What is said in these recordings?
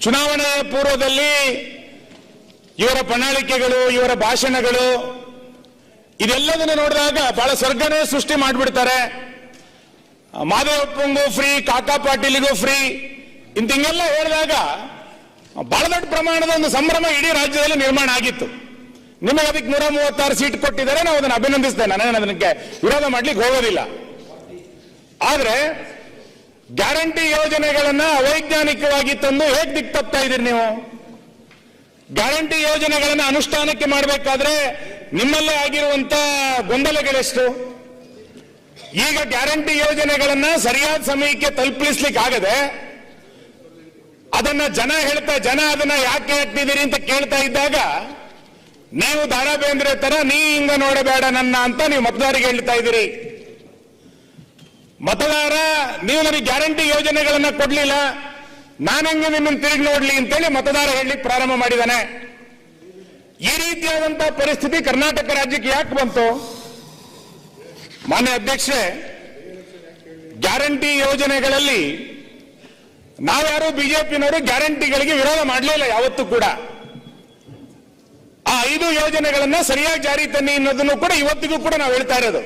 ಚುನಾವಣೆಯ ಪೂರ್ವದಲ್ಲಿ ಇವರ ಪ್ರಣಾಳಿಕೆಗಳು, ಇವರ ಭಾಷಣಗಳು ಇದೆಲ್ಲದನ್ನು ನೋಡಿದಾಗ ಬಹಳ ಸ್ವರ್ಗನೇ ಸೃಷ್ಟಿ ಮಾಡಿಬಿಡ್ತಾರೆ. ಮಾದೇವಪ್ಪಂಗೂ ಫ್ರೀ ಕಾಕಾ ಪಾಟೀಲಿಗೂ ಫ್ರೀ ಇಂತ ಹಿಂಗೆಲ್ಲ ಹೇಳಿದಾಗ ಬಹಳ ದೊಡ್ಡ ಪ್ರಮಾಣದ ಒಂದು ಸಂಭ್ರಮ ಇಡೀ ರಾಜ್ಯದಲ್ಲಿ ನಿರ್ಮಾಣ ಆಗಿತ್ತು. ನಿಮಗೆ ಅದಕ್ಕೆ ನೂರ ಮೂವತ್ತಾರು ಸೀಟ್ ಕೊಟ್ಟಿದ್ದಾರೆ ನಾವು ಅದನ್ನು ಅಭಿನಂದಿಸ್ತೇನೆ. ನಾನು ಅದಕ್ಕೆ ವಿರೋಧ ಮಾಡ್ಲಿಕ್ಕೆ ಹೋಗೋದಿಲ್ಲ. ಆದ್ರೆ ಗ್ಯಾರಂಟಿ ಯೋಜನೆಗಳನ್ನ ಅವೈಜ್ಞಾನಿಕವಾಗಿ ತಂದು ಹೇಗೆ ದಿಕ್ಕು ತಪ್ತಾ ಇದ್ದೀರಿ ನೀವು? ಗ್ಯಾರಂಟಿ ಯೋಜನೆಗಳನ್ನ ಅನುಷ್ಠಾನಕ್ಕೆ ಮಾಡಬೇಕಾದ್ರೆ ನಿಮ್ಮಲ್ಲೇ ಆಗಿರುವಂತ ಗೊಂದಲಗಳೆಷ್ಟು? ಈಗ ಗ್ಯಾರಂಟಿ ಯೋಜನೆಗಳನ್ನ ಸರಿಯಾದ ಸಮಯಕ್ಕೆ ತಲುಪಿಸ್ಲಿಕ್ಕೆ ಆಗದೆ ಅದನ್ನ ಜನ ಹೇಳ್ತಾ, ಜನ ಅದನ್ನ ಯಾಕೆ ಹಾಕ್ತಿದ್ದೀರಿ ಅಂತ ಕೇಳ್ತಾ ಇದ್ದಾಗ ನೀವು ದಾರಾ ಬೇಂದ್ರೆ ತರ ನೀ ಹಿಂಗ ನೋಡಬೇಡ ನನ್ನ ಅಂತ ನೀವು ಮತದಾರಿಗೆ ಹೇಳ್ತಾ ಇದ್ದೀರಿ. ಮತದಾರ, ನೀವು ನನಗೆ ಗ್ಯಾರಂಟಿ ಯೋಜನೆಗಳನ್ನ ಕೊಡ್ಲಿಲ್ಲ, ನಾನು ಹೆಂಗೆ ನಿಮ್ಮನ್ನು ತಿರುಗಿ ನೋಡ್ಲಿ ಅಂತೇಳಿ ಮತದಾರ ಹೇಳಲಿಕ್ಕೆ ಪ್ರಾರಂಭ ಮಾಡಿದಾನೆ. ಈ ರೀತಿಯಾದಂತಹ ಪರಿಸ್ಥಿತಿ ಕರ್ನಾಟಕ ರಾಜ್ಯಕ್ಕೆ ಯಾಕೆ ಬಂತು? ಮಾನ್ಯ ಅಧ್ಯಕ್ಷೆ ಗ್ಯಾರಂಟಿ ಯೋಜನೆಗಳಲ್ಲಿ ನಾವ್ಯಾರು ಬಿಜೆಪಿನವರು ಗ್ಯಾರಂಟಿಗಳಿಗೆ ವಿರೋಧ ಮಾಡಲಿಲ್ಲ ಯಾವತ್ತೂ ಕೂಡ. ಆ ಐದು ಯೋಜನೆಗಳನ್ನ ಸರಿಯಾಗಿ ಜಾರಿ ತನ್ನಿ ಅನ್ನೋದನ್ನು ಕೂಡ ಇವತ್ತಿಗೂ ಕೂಡ ನಾವು ಹೇಳ್ತಾ ಇರೋದು.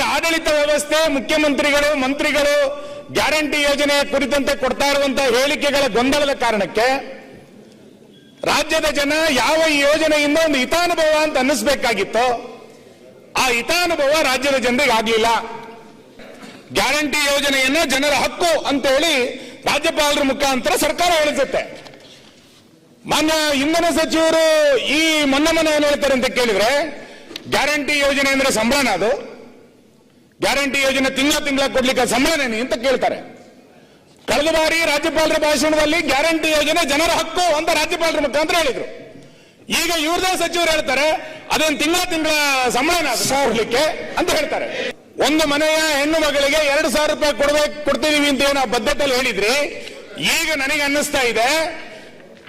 ಆಡಳಿತ ವ್ಯವಸ್ಥೆ, ಮುಖ್ಯಮಂತ್ರಿಗಳು, ಮಂತ್ರಿಗಳು ಗ್ಯಾರಂಟಿ ಯೋಜನೆ ಕುರಿತಂತೆ ಕೊಡ್ತಾ ಇರುವಂತಹ ಹೇಳಿಕೆಗಳ ಗೊಂದಲದ ಕಾರಣಕ್ಕೆ ರಾಜ್ಯದ ಜನ ಯಾವ ಯೋಜನೆಯಿಂದ ಒಂದು ಹಿತಾನುಭವ ಅಂತ ಅನ್ನಿಸ್ಬೇಕಾಗಿತ್ತು, ಆ ಹಿತಾನುಭವ ರಾಜ್ಯದ ಜನರಿಗೆ ಆಗಲಿಲ್ಲ. ಗ್ಯಾರಂಟಿ ಯೋಜನೆಯನ್ನ ಜನರ ಹಕ್ಕು ಅಂತ ಹೇಳಿ ರಾಜ್ಯಪಾಲರ ಮುಖಾಂತರ ಸರ್ಕಾರ ಹೇಳುತ್ತೆ ಮಾನ್ಯ ಇಂಧನ ಸಚಿವರು ಈ ಮೊನ್ನೆ ಮೊನ್ನೆ ಏನ್ ಹೇಳ್ತಾರೆ ಅಂತ ಕೇಳಿದ್ರೆ, ಗ್ಯಾರಂಟಿ ಯೋಜನೆ ಅಂದ್ರೆ ಸಂಬಳನ ಅದು. ಗ್ಯಾರಂಟಿ ಯೋಜನೆ ತಿಂಗಳ ತಿಂಗಳ ಕೊಡ್ಲಿಕ್ಕೆ ಸಂಬಳನೇನಿ ಅಂತ ಕೇಳ್ತಾರೆ. ಕಳೆದ ಬಾರಿ ರಾಜ್ಯಪಾಲರ ಭಾಷಣದಲ್ಲಿ ಗ್ಯಾರಂಟಿ ಯೋಜನೆ ಜನರ ಹಕ್ಕು ಅಂತ ರಾಜ್ಯಪಾಲರ ಮುಖಾಂತರ ಹೇಳಿದ್ರು. ಈಗ ಇವ್ರದೇ ಸಚಿವರು ಹೇಳ್ತಾರೆ ಅದೇನು ತಿಂಗಳ ತಿಂಗಳ ಸಂಬಳನ ಕೊಡ್ಲಿಕ್ಕೆ ಅಂತ ಹೇಳ್ತಾರೆ. ಒಂದು ಮನೆಯ ಹೆಣ್ಣು ಮಗಳಿಗೆ ಎರಡು ಸಾವಿರ ರೂಪಾಯಿ ಕೊಡ್ಬೇಕು ಕೊಡ್ತೀವಿ ಅಂತ ಏನೋ ಬದ್ಧತೆಯಲ್ಲಿ ಹೇಳಿದ್ರಿ. ಈಗ ನನಗೆ ಅನ್ನಿಸ್ತಾ ಇದೆ,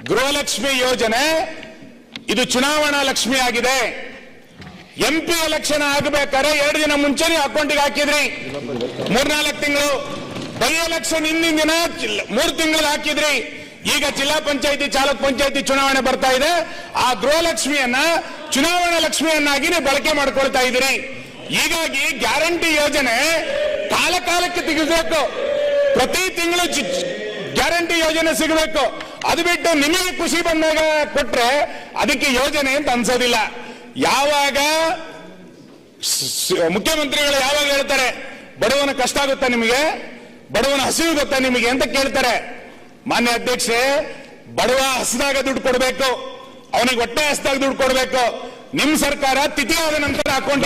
ಗೃಹಲಕ್ಷ್ಮಿ ಯೋಜನೆ, ಇದು ಚುನಾವಣಾ ಲಕ್ಷ್ಮಿ ಆಗಿದೆ. ಎಂಪಿ ಎಲೆಕ್ಷನ್ ಆಗಬೇಕಾದ್ರೆ ಎರಡು ದಿನ ಮುಂಚೆನೆ ಅಕೌಂಟಿಗೆ ಹಾಕಿದ್ರಿ. ಮೂರ್ನಾಲ್ಕು ತಿಂಗಳು. ಬೈ ಎಲೆಕ್ಷನ್ ಹಿಂದಿನ ದಿನ ಮೂರು ತಿಂಗಳು ಹಾಕಿದ್ರಿ. ಈಗ ಜಿಲ್ಲಾ ಪಂಚಾಯತಿ ಚಾಲಕ ಪಂಚಾಯತಿ ಚುನಾವಣೆ ಬರ್ತಾ ಇದೆ. ಆ ಗೃಹಲಕ್ಷ್ಮಿಯನ್ನ ಚುನಾವಣಾ ಲಕ್ಷ್ಮಿಯನ್ನಾಗಿ ನೀವು ಬಳಕೆ ಮಾಡ್ಕೊಳ್ತಾ ಇದ್ರಿ ಹೀಗಾಗಿ ಗ್ಯಾರಂಟಿ ಯೋಜನೆ ಕಾಲ ಕಾಲಕ್ಕೆ ಪ್ರತಿ ತಿಂಗಳು ಗ್ಯಾರಂಟಿ ಯೋಜನೆ ಸಿಗಬೇಕು. ಅದು ಬಿಟ್ಟು ನಿಮಗೆ ಖುಷಿ ಬಂದಾಗ ಕೊಟ್ರೆ ಅದಕ್ಕೆ ಯೋಜನೆ ಅಂತ ಅನ್ಸೋದಿಲ್ಲ. ಯಾವಾಗ ಮುಖ್ಯಮಂತ್ರಿಗಳು ಯಾವಾಗ ಹೇಳ್ತಾರೆ ಬಡವನ ಕಷ್ಟ ಆಗುತ್ತಾ ನಿಮಗೆ? ಬಡವನ ಹಸಿವು ಗೊತ್ತಾ ನಿಮಗೆ ಅಂತ ಕೇಳ್ತಾರೆ. ಮಾನ್ಯ ಅಧ್ಯಕ್ಷೆ ಬಡವ ಹಸಿದಾಗ ದುಡ್ಡು ಕೊಡಬೇಕು ಅವನಿಗೆ ಹೊಟ್ಟೆ ಹಸಿದಾಗ ದುಡ್ಡು ಕೊಡಬೇಕು. ನಿಮ್ ಸರ್ಕಾರ ತಿಥಿ ಆದ ನಂತರ ಅಕೌಂಟ್